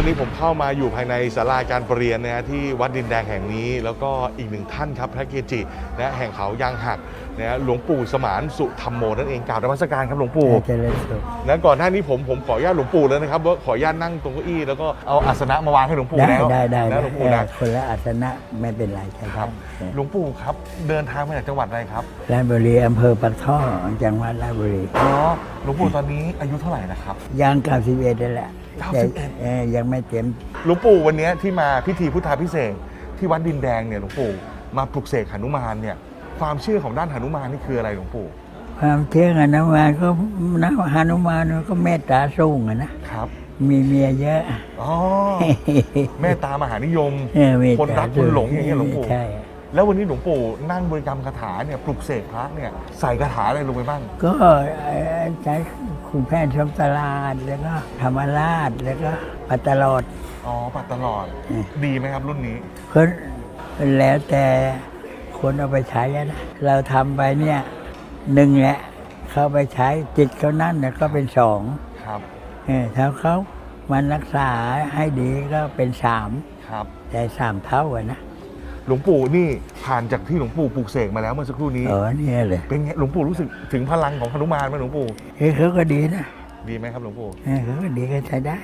อนนี้ผมเข้ามาอยู่ภายในศาลาการประเรียนนะฮะที่วัดดินแดงแห่งนี้ แล้วก็อีกหนึ่งท่านครับพระเกจินะแห่งเขายางหักนะฮะหลวงปู่สมานสุธรรมโมนั่นเองกราบนมัสการครับหลวงปู่เจริญสุขนะก่อนหน้านี้ผมผมขออนุญาตหลวงปู่เลยนะครับว่าขออนุญาตนั่งตรงเก้าอี้แล้วก็เอาอาสนะมาวางให้หลวงปู่ได้แล้วได้ได้นะหลวงปู่เอนะอคนละอาสนะไม่เป็นไรใช่ครับหลวงปู่ครับเดินทางมาจากจังหวัดอะไรครับราชบุรีอำเภอปากท่อจังหวัดราชบุรีอ๋อหลวงปู่ตอนนี้อายุเท่าไหร่นะครับย่าง91นั่นแหละ 91แต่เอ่อยังไม่เต็มหลวงปู่วันนี้ที่มาพิธีพุทธาพิเศษกที่วัดดินแดงเนี่ยหลวงปู่มาปลุกเสกหนุมานเนี่ยความเชื่อของด้านหนุมานนี่คืออะไรหลวงปู่ความเชื่อของหนุมานก็นะฮานุมานก็เมตตาสูงอะนะครับ มีเมียเยอะอ๋อเมตตามหานิยมเออเมตตาคนรักคนหลงอย่างเงี้ยหลวงปู่ใช่แล้ววันนี้หลวงปู่นั่งบริกรรมคาถาเนี่ยปลุกเสกพระเนี่ยใส่คาถาอะไรลงไปบ้าง ก็เอ่อใช้ คุณแพทย์ชมตลาดแล้วก็ธรรมราชแล้วก็ปัตตลอด อ๋อปัดตลอด อืม ดีไหมครับรุ่นนี้ก็แล้วแต่คนเอาไปใช้อะนะเราทำไปเนี่ยหนึ่งแหละเขาไปใช้จิตเขานั่นเนี่ยก็เป็นสองครับ เออถ้าเขามันรักษาให้ดีก็เป็นสามครับ แต่สามเท่าอะนะ หลวงปู่นี่ผ่านจากที่หลวงปู่ปลุกเสกมาแล้วเมื่อสักครู่นี้ เออเนี่ยเลยเป็นไงหลวงปู่รู้สึกถึงพลังของหนุมานไหมหลวงปู่เฮ้ยเขาก็ดีนะดีไหมครับหลวงปู่เออเขาก็ดีก็ใช้ได้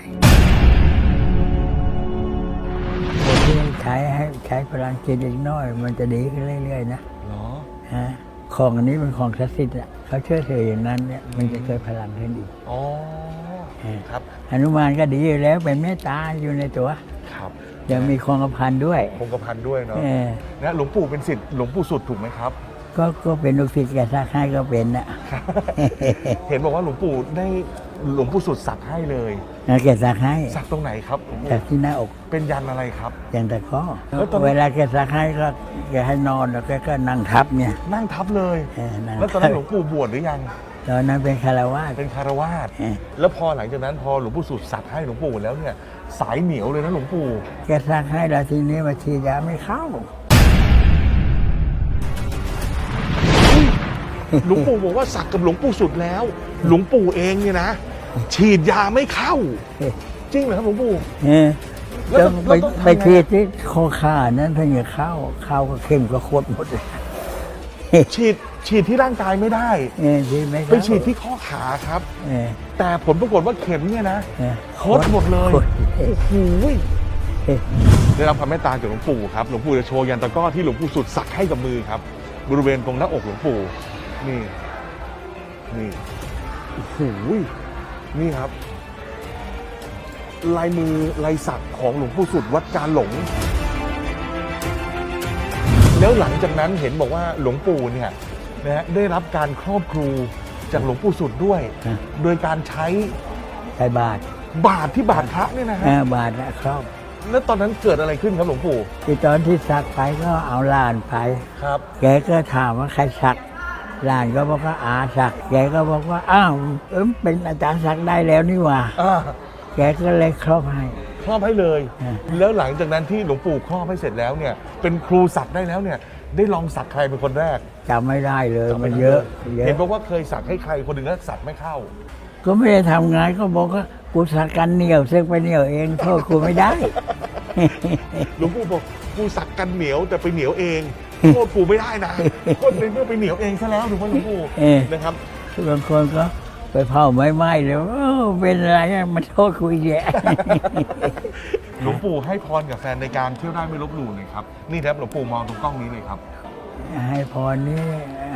คนที่ใช้ให้ใช้พลังจิตอีกน้อย มันจะดีขึ้นเรื่อยๆนะเหรอฮะของอันนี้เป็นของศักดิ์สิทธิ์อะเขาเชื่อถืออย่างนั้นเนี่ยมันจะเกิดพลังขึ้นอีกอ๋อเออครับอนุมานก็ดีอยู่แล้วเป็นเมตตาอยู่ในตัวครับ ยังมีคงกระพันด้วย คงกระพันด้วยเนาะเออ นะหลวงปู่เป็นศิษย์หลวงปู่สุดถูกไหมครับ ก็ก็เป็นลูกศิษย์แกสักให้ก็เป็นนะ เห็นบอกว่าหลวงปู่ได้หลวงปู่สุดสักให้เลยนะแกสักให้สักตรงไหนครับหลวงปู่สักที่หน้าอกเป็นยันอะไรครับ อย่างแต่ข้อแล้วตอนนั้นเวลาแกสักให้ก็แกให้นอนแล้วแกก็นั่งทับเนี่ยนั่งทับเลย เออนั่งแล้วตอนนั้นหลวงปู่บวชหรือยัง ตอนนั้นเป็นคารวาส เป็นคารวาสเออ แล้วพอหลังจากนั้นพอหลวงปู่สุดสักให้หลวงปู่แล้วเนี่ยสายเหนียวเลยนะหลวงปู่แกสักให้แล้วทีนี้มาฉีดยาไม่เข้า หลวงปู่บอกว่าสักกับหลวงปู่สุดแล้ว หลวงปู่เองเนี่ยนะ ฉีดยาไม่เข้า จริงเหรอครับหลวงปู่ เออแล้วแล้วต้องไปแล้วต้องทำไง ไปฉีดที่คอขานั้นถ้าอย่าเข้าเข้าก็เข้มก็โคตรหมดเลยฉีด ฉีดที่ร่างกายไม่ได้ เออฉีดไม่ไปเข้าฉีดที่ข้อขาครับ เออแต่ผลปรากฏว่าเข็มเนี่ยนะเออโคตรหมดเลยโคตรโอ้โหเออได้รับความเมตตาจากหลวงปู่ครับหลวงปู่จะโชว์ยันตะกร้อที่หลวงปู่สุดสักให้กับมือครับ บริเวณตรงหน้าอกหลวงปู่นี่นี่โอ้โหนี่ครับ ลายมือลายสักของหลวงปู่สุดวัดการหลง แล้วหลังจากนั้นเห็นบอกว่าหลวงปู่เนี่ย นะฮะได้รับการครอบครูจากหลวงปู่สุดด้วยฮะโดยการใช้ใส่บาทบาทที่บาทพระเนี่ยนะเอฮะอบาทนะครอบแล้วตอนนั้นเกิดอะไรขึ้นครับหลวงปู่ที่ตอนที่สักไปก็เอาหลานไป ครับแกก็ถามว่าใครสักหลานก็บอกว่าอาสัก แกก็บอกว่า อ้าวเอิมเป็นอาจารย์สักได้แล้วนี่หว่า อ่าแกก็เลยครอบให้ ครอบให้เลย อ่า แล้วหลังจากนั้นที่หลวงปู่ครอบให้เสร็จแล้วเนี่ย เป็นครูสักได้แล้วเนี่ย ได้ลองสักใครเป็นคนแรกจำไม่ได้เลยมันเยอะเยเห็นอะบอกว่าเคยสักให้ใครคนหนึ่งแล้วสักไม่เข้า ก็ไม่ได้ทำงานก็บอกว่ากูสักกันเหนียวซึ่งไปเหนียวเองโทษกูไม่ได้หลวงปู่บอกกูสักกันเหนียวแต่ไปเหนียวเองโทษกูไม่ได้นะคนเป็นเพื่อไปเหนียวเองซะแล้วถูกไหมหลวงปู่เออนะครับบางคนก็ไปเผาไม่ไหม้เลยเออเป็นอะไรอะมันโทษกูอีกแยะ หลวงปู่ให้พรกับแฟนในการเที่ยวได้ไม่ลบหลู่เลยครับ นี่ครับหลวงปู่มองตรงกล้องนี้เลยครับ ให้พรนี่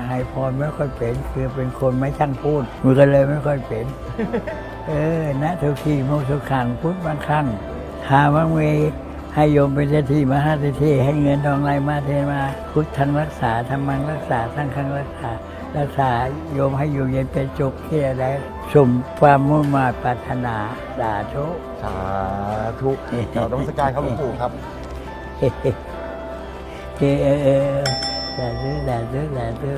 ให้พรไม่ค่อยเป็นคือเป็นคนไม่ช่างพูดมันก็เลยไม่ค่อยเป็น เออนะทุกทีโมทุกขังพูดบางครั้งหาวังเว ให้โยมเป็นเศรษฐีมหาเศรษฐีให้เงินทองไหลมาเทมาพุทธังรักษาธรรมังรักษาทั้งขังรักษารักษาโยมให้อยู่เย็นเป็นสุขที่อะไรสมความมุ่งมา่ปรารถนาสาธุสาธุกราบนมัสการครับหลวงปู่ครับเออเออเออสาธุสาธุสาธุ